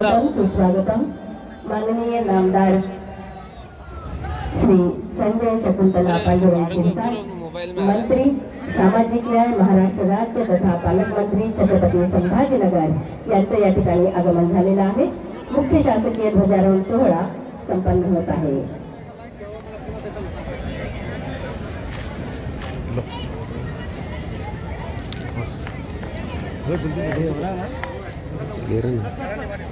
स्वागतम सुस्वागतम माननीय नामदार श्री संजय शकुंतला पांडुरंग शिरसाट मंत्री सामाजिक न्याय महाराष्ट्र राज्य तथा पालकमंत्री छत्रपती संभाजीनगर यांचं या ठिकाणी आगमन झालेलं आहे मुख्य शासकीय ध्वजारोहण सोहळा संपन्न होत आहे गिरा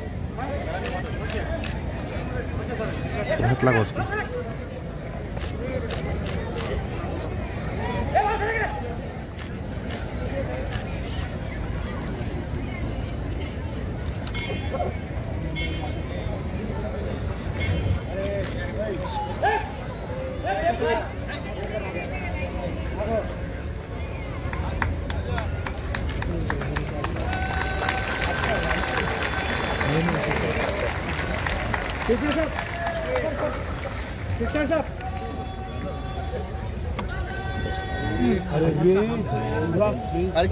हात लागा उसको Hay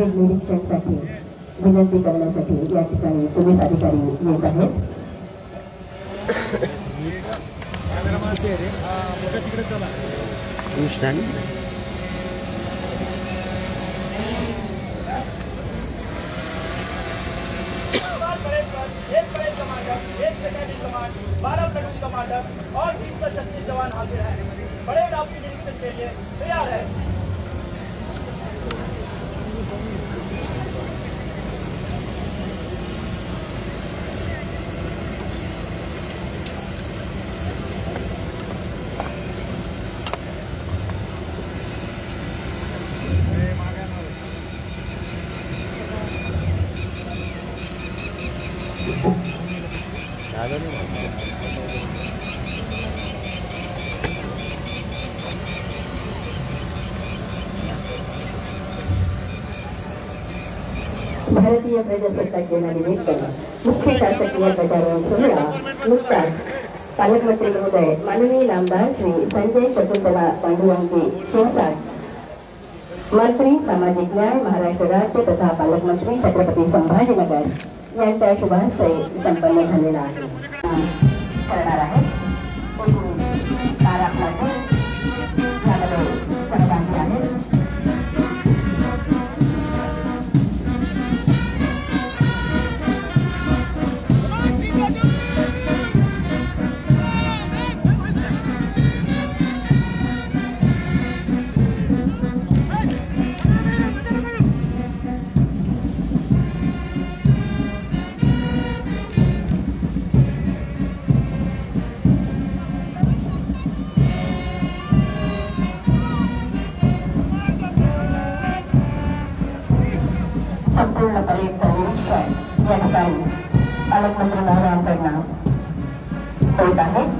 परेड निरीक्षणसाठी विनंती करण्यासाठी या ठिकाणी पोलीस अधिकारी येत आहेत स्टँड एक परेड कमांडर एक सेकेंडरी कमांड बारह प्लेटून कमांडर और तीन सौ छत्तीस जवान हाजिर हैं। परेड आपकी निरीक्षण के लिए तैयार है। よろしくお願いします。भारतीय प्रजासत्ताक दिनानिमित्त मुख्य शासकीय ध्वजारोहण सोहळा नुकताच पालकमंत्री महोदय माननीय नामदार श्री संजय शकुंतला पांडुरंगी शिरसाट मंत्री सामाजिक न्याय महाराष्ट्र राज्य तथा पालकमंत्री छत्रपती संभाजीनगर यांच्या शुभहस्ते संपन्न झालेला आहे करणार आहे. परेडचं निरीक्षण या ठिकाणी पालकमंत्री महोदयांकडनं होत आहे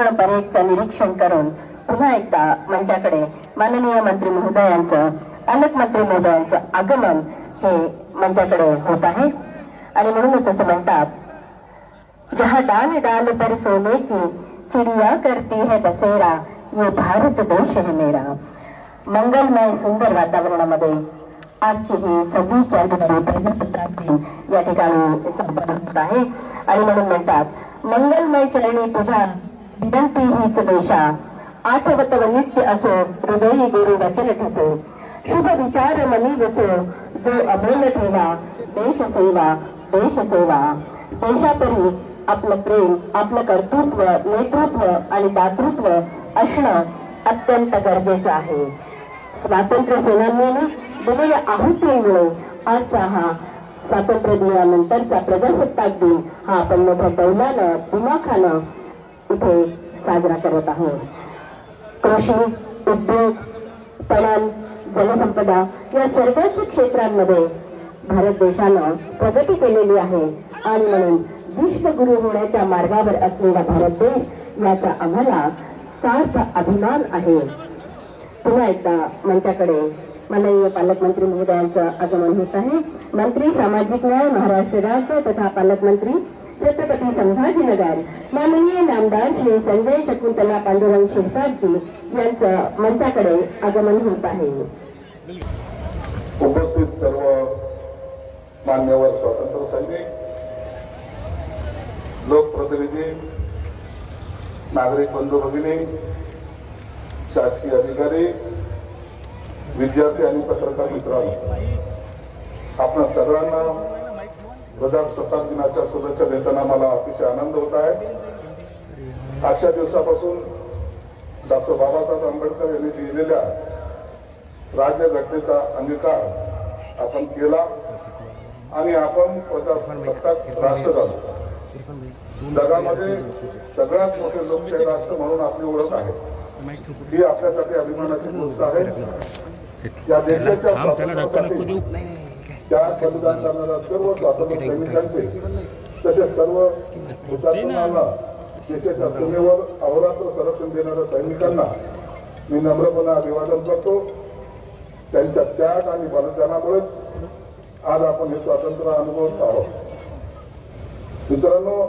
संपूर्ण परेडचं निरीक्षण करून पुन्हा एकदा मंचाकडे माननीय मंत्री महोदयांचं पालकमंत्री महोदयांचं आगमन हे मंचाकडे होत आहे. आणि म्हणूनच असं म्हणतात जहा डाल डाल पर सोने की चिड़िया करती है बसेरा ये भारत देश है मेरा. मंगलमय सुंदर वातावरणामध्ये आजची ही सव्वीस जानेवारी प्रजासत्ताक दिन या ठिकाणी संपन्न होत आहे. आणि म्हणून म्हणतात मंगलमय चरणी तुझ्या विनंती हीच देशा आठवत नित्य असो हृदयी गुरु वचन ठसो. शुभ विचार मनी बसो जो अमोल ठेवा देश सेवा देश सेवा. देशापरी आपलं प्रेम आपलं कर्तृत्व नेतृत्व आणि दातृत्व असणं अत्यंत गरजेचं आहे. स्वातंत्र्य सेनानीने दिलेल्या आहुतीमुळे आजचा हा स्वातंत्र्य दिनानंतरचा प्रजासत्ताक दिन हा आपण मोठ्या दौलानं दिमाखानं इथे साजरा करत आहोत. कृषी उद्योग पणन जलसंपदा या सर्वच क्षेत्रांमध्ये भारत देशानं प्रगती केलेली आहे. आणि म्हणून विश्वगुरु होण्याच्या मार्गावर असलेला भारत देश याचा आम्हाला सार्थ अभिमान आहे. पुन्हा एकदा मंचाकडे माननीय पालकमंत्री महोदयांचं आगमन होत आहे. मंत्री सामाजिक न्याय महाराष्ट्र राज्य तथा पालकमंत्री छत्रपती संभाजीनगर. माननीय नामदार श्री संजय शकुंतला पांडुरंग शिरसाटजी यांचं मंचाकडे आगमन होत आहे. उपस्थित सर्व मान्यवर स्वातंत्र्य सैनिक लोकप्रतिनिधी नागरिक बंधू भगिनी शासकीय अधिकारी विद्यार्थी आणि पत्रकार मित्रांनो आपण सर्वांना प्रजासत्ताक दिनाच्या शुभेच्छा देताना मला अतिशय आनंद होत आहे. आजच्या दिवसापासून डॉक्टर बाबासाहेब आंबेडकर यांनी लिहिलेल्या राज्यघटनेचा अंगीकार आपण केला आणि आपण प्रजासत्ताक राष्ट्र झालो जगामध्ये सगळ्यात मोठे लोकशाही राष्ट्र म्हणून आपली ओळख आहे. ही आपल्यासाठी अभिमानाची गोष्ट आहे. या देशाच्या त्यात बलिदान करणाऱ्या सर्व स्वातंत्र्य सैनिकांचे तसेच सर्व हुतात्म्यांना देशाच्या सीमेवर अहोरात्र संरक्षण देणाऱ्या सैनिकांना मी नम्रपणे अभिवादन करतो. त्यांच्या त्याग आणि बलिदानामुळेच आज आपण हे स्वातंत्र्य अनुभवत आहोत. मित्रांनो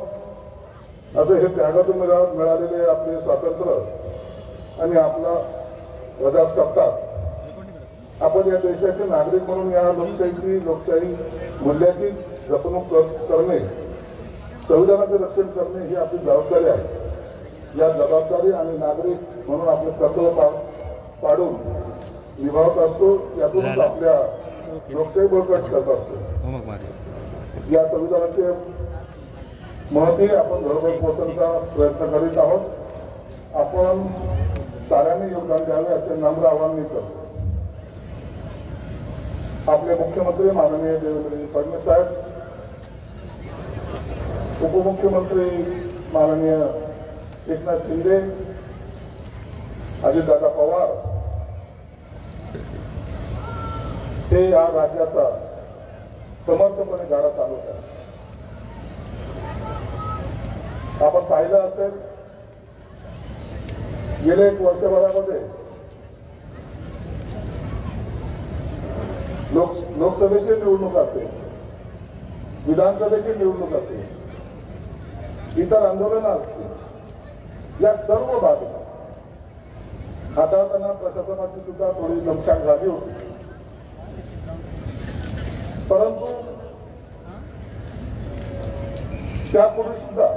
आता हे त्यागातून मिळा- मिळालेले आपले स्वातंत्र्य आणि आपला प्रजासत्ताक आपण या देशाचे नागरिक म्हणून या लोकशाहीची लोकशाही मूल्याची जपणूक कर- करणे संविधानाचे रक्षण करणे ही आपली जबाबदारी आहे. या जबाबदारी आणि नागरिक म्हणून आपले कर्तव्य पाडून निभावत असतो यातूनच. आपल्या लोकशाही बळकट करत असतो. या संविधानाचे महती आपण घरोघर पोहोचण्याचा प्रयत्न करीत आहोत. आपण साऱ्यांनी योगदान द्यावे असे नम्र आवाहन मी करतो. आपले मुख्यमंत्री माननीय देवेंद्रजी फडणवीस साहेब उपमुख्यमंत्री माननीय एकनाथ शिंदे अजितदादा पवार हे या राज्याचा समर्थपणे गाडा चालवत आहे आपण पाहिलं असेल गेल्या एक वर्षभरामध्ये लोक लोकसभेची निवडणूक असेल विधानसभेची निवडणूक असेल इतर आंदोलनं असतील या सर्व बाबी हाताळताना प्रशासनाची सुद्धा थोडी लक्षात झाली होती. परंतु त्यापूर्वी सुद्धा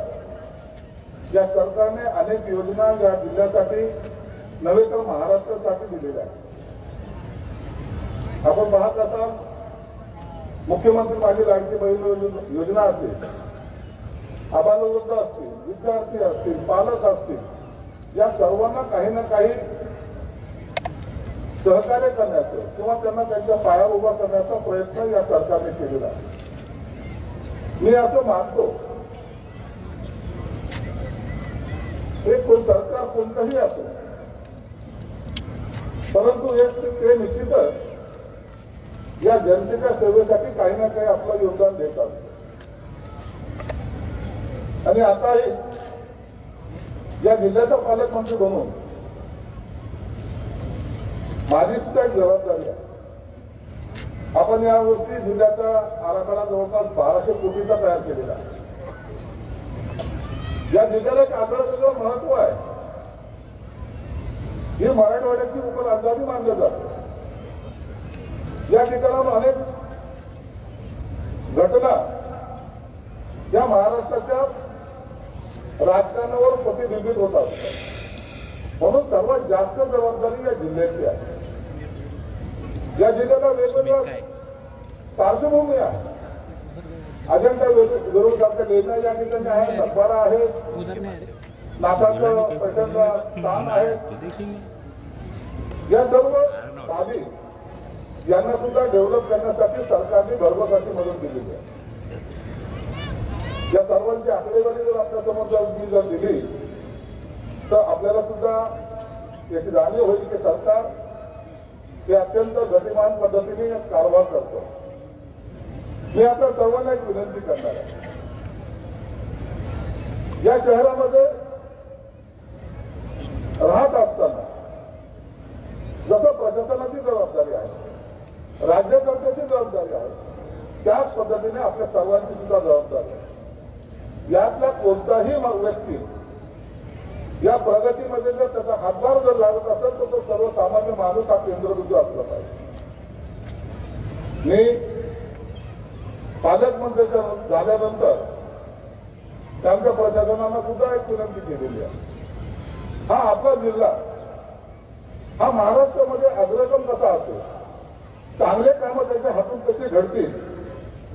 या सरकारने अनेक योजना या जिल्ह्यासाठी नव्हे तर महाराष्ट्रासाठी दिलेल्या आहेत. आपण पाहत असाल मुख्यमंत्री माझी लाडकी बहीण योजना- असेल आबालवृद्ध असतील विद्यार्थी असतील पालक असतील या सर्वांना काही ना काही सहकार्य करण्याचं किंवा त्यांना त्यांच्या पाया उभा करण्याचा प्रयत्न या सरकारने केलेला आहे. मी असं मानतो हे सरकार कोणतंही असो परंतु एक ते निश्चितच या जनतेच्या सेवेसाठी काही ना काही आपलं योगदान देतात. आणि आता या जिल्ह्याचा पालकमंत्री बनून माझी सुद्धा एक जबाबदारी आहे. आपण यावर्षी जिल्ह्याचा आराखडा जवळपास बाराशे कोटीचा तयार केलेला आहे. या जिल्ह्याला एक आगळं वेगळं महत्त्व आहे. हे मराठवाड्याची उपराजधानी मानलं जातं या ठिकाणाहून अनेक घटना या महाराष्ट्राच्या राजकारणावर प्रतिबिंबित होतात म्हणून सर्वात जास्त जबाबदारी या जिल्ह्याची आहे या जिल्ह्याला वेगवेगळ्या पार्श्वभूमी आहे अजंठा सारख्या लेण्या या ठिकाणी आहे सातबारा आहे है नाथाचं प्रचंड स्थान आहे या सर्व बाबी यांना सुद्धा डेव्हलप करण्यासाठी सरकारने घरगोसाठी मदत दिलेली आहे. या सर्वांची आकडेवारी जर आपल्यासमोर जर मी जर दिली तर आपल्याला सुद्धा याची जाणीव होईल की सरकार हे अत्यंत गतिमान पद्धतीने कारभार करतो. मी आता सर्वांना एक विनंती करणार आहे. या शहरामध्ये राहत असताना जसं प्रशासनाची जबाबदारी आहे राज्यकर्त्याची जबाबदारी आहे. त्याच पद्धतीने आपल्या सर्वांची सुद्धा जबाबदारी आहे. यातला कोणताही व्यक्ती या प्रगतीमध्ये जर त्याचा हातभार जर लागत असेल तर तो सर्वसामान्य माणूस हा केंद्रबिंदू असला पाहिजे. मी पालकमंत्री झाल्यानंतर त्यांच्या प्रशासनानं सुद्धा एक विनंती केलेली आहे. हा आपला जिल्हा हा महाराष्ट्रामध्ये अग्रगम कसा असेल? चांगले कामं त्याच्या हातून कशी घडतील?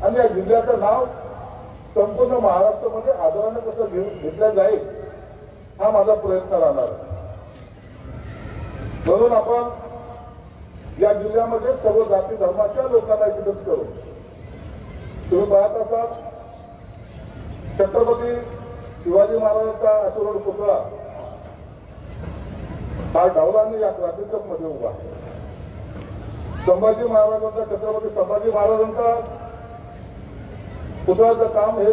आणि या जिल्ह्याचं नाव संपूर्ण महाराष्ट्रामध्ये आदराने कसं घेतलं जाईल हा माझा प्रयत्न राहणार. म्हणून आपण या जिल्ह्यामध्ये सर्व जाती धर्माच्या लोकांना एकत्रित करू. तुम्ही पाहत असाल छत्रपती शिवाजी महाराजांचा अश्वरोड पुतळा हा ढवलांनी या क्रांती मध्ये उभा आहे. संभाजी महाराजांचा छत्रपती संभाजी महाराजांचा पुतळाचं काम हे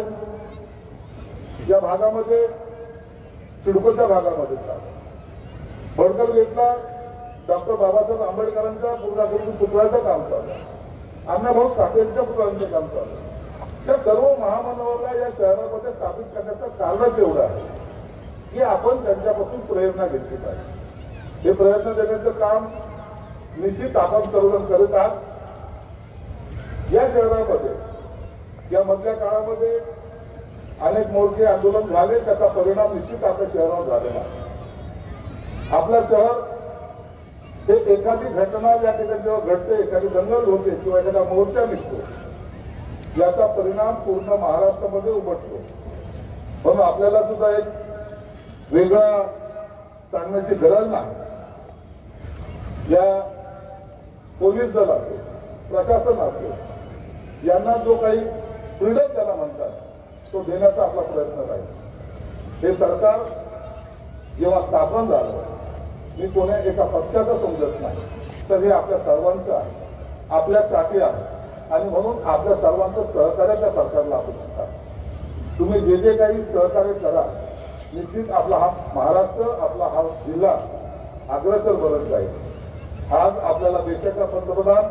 या भागामध्ये सिडकोच्या भागामध्ये चालू भडकल घेतला डॉक्टर बाबासाहेब आंबेडकरांच्या पूर्णाकृती पुतळ्याचं काम चाललं. अण्णाभाऊ साठेंच्या पुतळ्यांचं काम चाललं. त्या सर्व महामानवाला या शहरामध्ये स्थापित करण्याचं कारणच एवढं आहे की आपण त्यांच्यापासून प्रेरणा घेतली पाहिजे. हे प्रयत्न देण्याचं काम निश्चित आपण सर्वजण करत आहात. या शहरामध्ये या मधल्या काळामध्ये अनेक मोर्चे आंदोलन झाले त्याचा परिणाम निश्चित आपल्या शहरावर झालेला आपलं शहर हे एखादी घटना या ठिकाणी जेव्हा घडते एखादी दंगल होते किंवा एखादा मोर्चा निघतो याचा परिणाम पूर्ण महाराष्ट्रामध्ये उमटतो. म्हणून आपल्याला सुद्धा एक वेगळा सांगण्याची गरज नाही. या पोलीस दल असेल प्रशासन असेल यांना जो काही फ्रीडम त्याला म्हणतात तो देण्याचा आपला प्रयत्न राहील. हे सरकार जेव्हा स्थापन झालं मी कोण्या एका पक्षाचं समजत नाही तर हे आपल्या सर्वांचं आहे आपल्यासाठी आहे आणि म्हणून आपल्या सर्वांचं सहकार्य त्या सरकारला आपण म्हणतात तुम्ही जे जे काही सहकार्य करा निश्चित आपला हा महाराष्ट्र आपला हा जिल्हा अग्रसर बनत जाईल. आज आपल्याला देशाच्या पंतप्रधान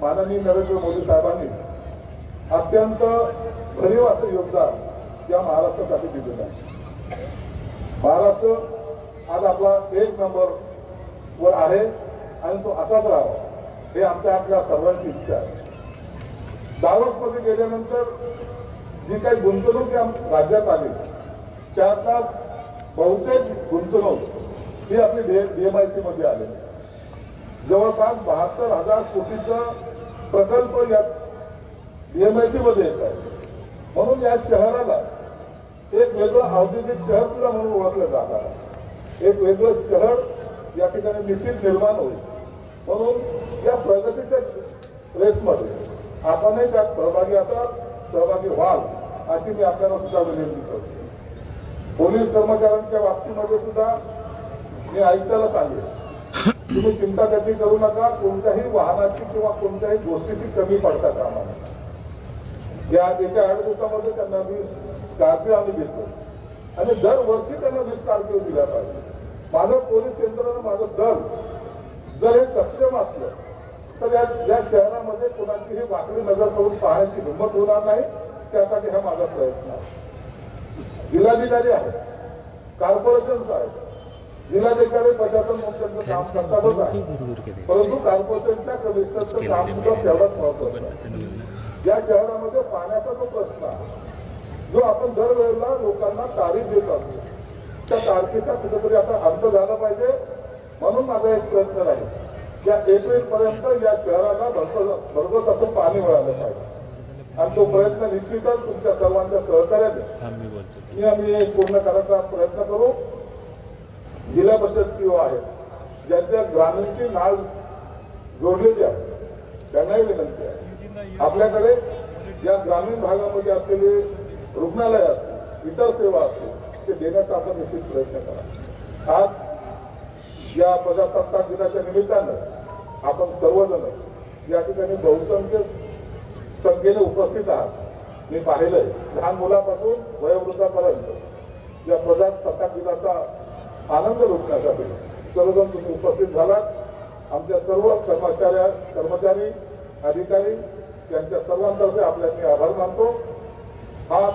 माननीय नरेंद्र मोदी साहेबांनी अत्यंत भरीव असं योगदान या महाराष्ट्रासाठी दिलेलं आहे. महाराष्ट्र आज आपला एक नंबर वर आहे आणि तो असाच राहावा हे आमच्या आपल्या सर्वांची इच्छा आहे. दावसमध्ये गेल्यानंतर जी काही गुंतवणूक राज्यात आली त्यातला बहुतेक गुंतवणूक ही आपली डीएमआयसी मध्ये आली जवळपास बहात्तर हजार कोटीचा प्रकल्प या बीएमआयसी मध्ये येत आहे. म्हणून या शहराला एक वेगळं औद्योगिक शहर सुद्धा म्हणून ओळखलं जात आहे. एक वेगळं शहर या ठिकाणी निश्चित निर्माण होईल. म्हणून या प्रगतीच्या रेसमध्ये आपणही त्यात सहभागी असाल सहभागी व्हाल अशी मी आपल्याला सुद्धा विनंती करतो. पोलीस कर्मचाऱ्यांच्या बाबतीमध्ये सुद्धा मी ऐकायला सांगेल तुम्ही चिंता कशी करू नका. कोणत्याही वाहनाची किंवा कोणत्याही गोष्टीची कमी पडता कामा या येत्या आठ दिवसामध्ये त्यांना वीस स्कॉर्पिओ आम्ही घेतो आणि दरवर्षी त्यांना वीस स्कॉर्पिओ दिल्या पाहिजे. माझं पोलीस यंत्रणा माझं दल जर हे सक्षम असलं तर या या शहरामध्ये कोणाचीही वाकडी नजर करून पाहण्याची हिंमत होणार नाही. त्यासाठी हा माझा प्रयत्न आहे. जिल्हाधिकारी आहेत. कॉर्पोरेशन्स आहेत. जिल्हाधिकारी प्रशासन काम करतातच आहे. परंतु कॉर्पोरेशनच्या कमिशनरचं काम सुद्धा तेवढंच महत्वाचं आहे. या शहरामध्ये पाण्याचा जो प्रश्न आहे जो आपण दरवेळेला लोकांना तारीख देत असतो त्या तारखेचा कुठेतरी आता अंत झाला पाहिजे म्हणून माझा एक प्रयत्न राहील. या एप्रिल पर्यंत या शहराला भरपूर भरपूर असं पाणी मिळालं पाहिजे. आणि तो प्रयत्न निश्चितच तुमच्या सर्वांच्या सहकार्याने. मी आम्ही पूर्ण करायचा प्रयत्न करू. जिल्हा परिषद सीओ आहेत. ज्यांच्या ग्रामीणची नाळ जोडलेली आहे. त्यांनाही विनंती आहे. आपल्याकडे या ग्रामीण भागामध्ये असलेले रुग्णालय असतील इतर सेवा असतील ते देण्याचा आपण निश्चित प्रयत्न करा. आज या प्रजासत्ताक दिनाच्या निमित्तानं आपण सर्वजण या ठिकाणी बहुसंख्य संख्येने उपस्थित आहात. मी पाहिलंय लहान मुलापासून वयोवृद्धापर्यंत या प्रजासत्ताक दिनाचा आनंद लुटण्यासाठी सर्वजण तुम्ही उपस्थित झालात. आमच्या सर्व कर्मचाऱ्या कर्मचारी अधिकारी यांच्या सर्वांतर्फे आपल्या मी आभार मानतो. हा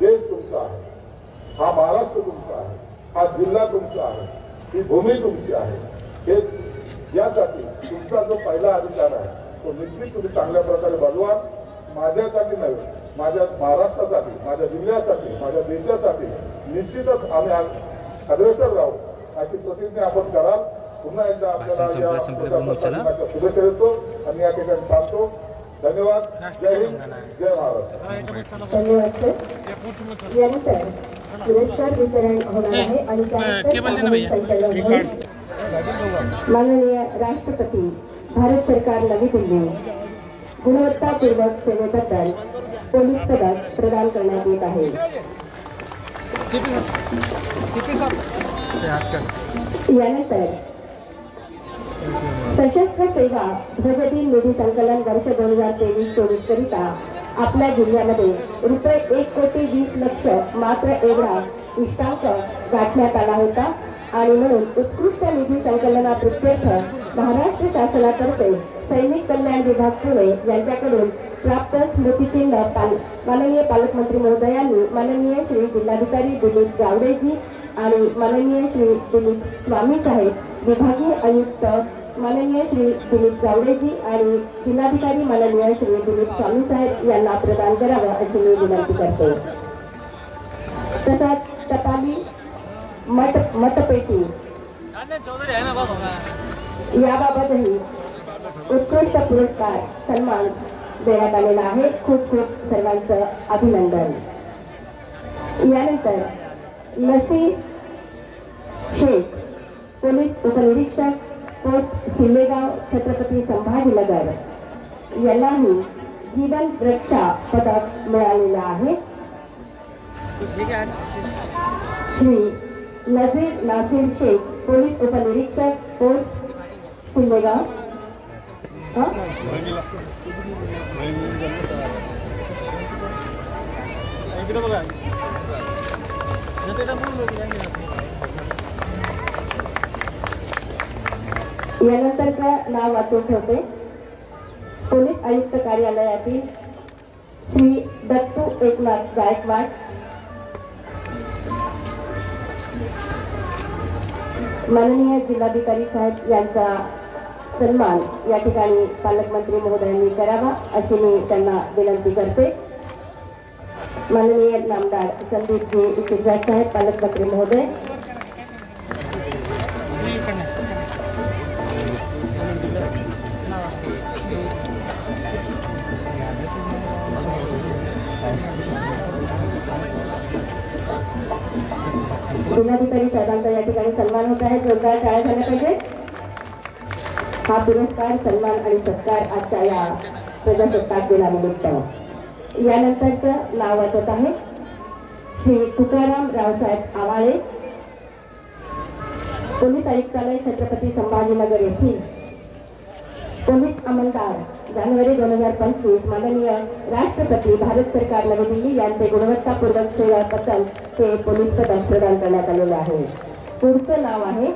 देश तुमचा आहे. हा महाराष्ट्र तुमचा आहे. हा जिल्हा तुमचा आहे. ही भूमी तुमची आहे. हे यासाठी तुमचा जो पहिला अधिकार आहे तो निश्चित तुम्ही चांगल्या प्रकारे बजवा माझ्यासाठी नव्हे माझ्या महाराष्ट्रासाठी माझ्या जिल्ह्यासाठी माझ्या देशासाठी निश्चितच आम्ही आ- अग्रेसर राहू. अशी प्रतिज्ञा आपण कराल. पुन्हा एकदा आपल्याला शुभेच्छा देतो आणि या ठिकाणी थांबतो. धन्यवाद. जय हिंद. जय महाराष्ट्र धन्यवाद. सर यानंतर पुरस्कार वितरण होणार आहे आणि त्यानंतर सामूहिक संचलन होईल. माननीय राष्ट्रपती भारत सरकार नवी दिल्ली गुणवत्तापूर्वक सेवेबद्दल पोलीस पदक प्रदान करण्यात येत आहे यानंतर सशस्त्र सेवा ध्वजदिन निधी संकलन वर्ष दोन हजार तेवीस चोवीस करिता आपल्या जिल्ह्यामध्ये रुपये एक कोटी वीस लक्ष मात्र एवढा इष्टांक गाठण्यात आला होता. आणि म्हणून उत्कृष्ट निधी संकलनाप्रित्यर्थ महाराष्ट्र शासनातर्फे सैनिक कल्याण विभाग पुणे यांच्याकडून प्राप्त स्मृतिचिन्ह पाल माननीय पालकमंत्री महोदयांनी माननीय श्री जिल्हाधिकारी दिलीप गावडेजी आणि माननीय श्री दिलीप स्वामी साहेब विभागीय आयुक्त माननीय श्री दिलीप गावडेजी आणि जिल्हाधिकारी माननीय श्री दिलीप स्वामी साहेब यांना प्रदान करावं अशी मी विनंती करते तसाच टपाली मत मतपेटी याबाबतही उत्कृष्ट पुरस्कार सन्मान देण्यात आलेला आहे अभिनंदन नसीर शेख, पोलीस उपनिरीक्षक पोस्ट सिल्लेगाव छत्रपती संभाजीनगर जीवन रक्षा पदक आहे श्री नजीर नासिर शेख, पोलीस उपनिरीक्षक पोस्ट सिल्लेगाव हा? इकडे बघा यानंतरचं नाव वाचून ठेवते. पोलीस आयुक्त कार्यालयातील श्री दत्तू एकनाथ गायकवाड. माननीय जिल्हाधिकारी साहेब यांचा सन्मान या ठिकाणी पालकमंत्री महोदयांनी करावा अशी मी त्यांना विनंती करते. माननीय नामदार संदीपजी शिवराज साहेब पालकमंत्री महोदय. जिल्हाधिकारी साहेबांचा या ठिकाणी सन्मान होत आहे. जोरदार हा पुरस्कार सन्मान आणि सत्कार आजच्या या प्रजासत्ताक दिनानिमित्त यानंतरचं नाव वाचत आहे. श्री तुकाराम रावसाहेब आवाळे पोलीस आयुक्तालय छत्रपती संभाजीनगर येथील पोलीस अंमलदार जानेवारी दोन हजार पंचवीस माननीय राष्ट्रपती भारत सरकार नवी दिल्ली यांचे गुणवत्तापूर्वक सेवाबद्दल ते पोलीस पदक प्रदान करण्यात आलेले आहे. पुढचं नाव आहे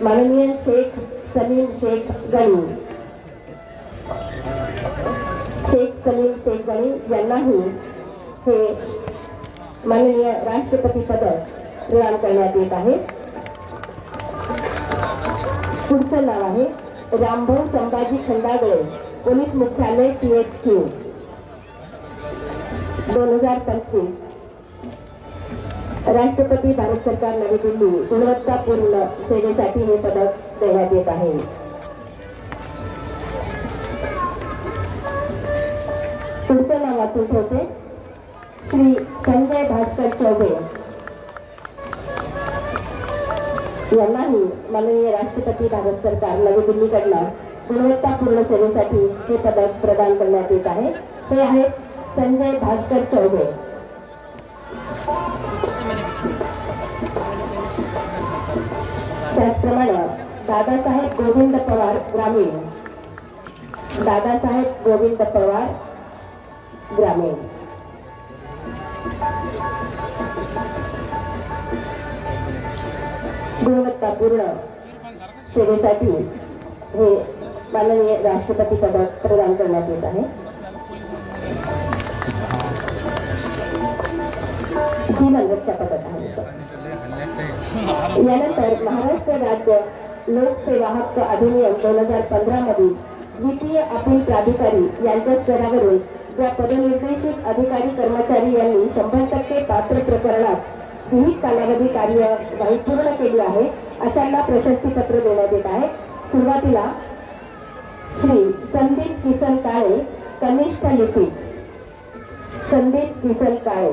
माननीय शेख सलीम शेख गणी. शेख सलीम शेख गणी यांनाही हे माननीय राष्ट्रपती पदक प्रदान करण्यात येत आहे. पुढचं नाव आहे रामभाऊ संभाजी खंडागळे पोलीस मुख्यालय पी एच क्यू. दोन हजार पंचवीस. राष्ट्रपती भारत सरकार नवी दिल्ली गुणवत्तापूर्ण सेवेसाठी हे पदक देण्यात येत आहे. पुढचं नाव वाचून ठेवते. श्री संजय भास्कर चौबे. यांनाही माननीय राष्ट्रपती भारत सरकार नवी दिल्लीकडनं गुणवत्तापूर्ण सेवेसाठी हे पदक प्रदान करण्यात येत आहे. ते आहेत संजय भास्कर चौबे. त्याचप्रमाणे दादासाहेब गोविंद पवार ग्रामीण. दादासाहेब गोविंद पवार ग्रामीण. गुणवत्तापूर्ण सेवेसाठी हे माननीय राष्ट्रपती पदक प्रदान करण्यात येत आहे. ही रक्षा पदक आहे. यानंतर महाराष्ट्र राज्य लोकसेवा हक्क अधिनियम दोन हजार पंधरा मधील द्वितीय अपील प्राधिकारी यांच्या स्तरावरून ज्या पदनिर्देशित अधिकारी कर्मचारी यांनी शंभर टक्के पात्र प्रकरणात विहित कालावधी कार्यवाही पूर्ण केली आहे अशांना प्रशस्तीपत्र देण्यात येत आहे. सुरुवातीला श्री संदीप किसन काळे कनिष्ठ लिपिक संदीप किसन काळे.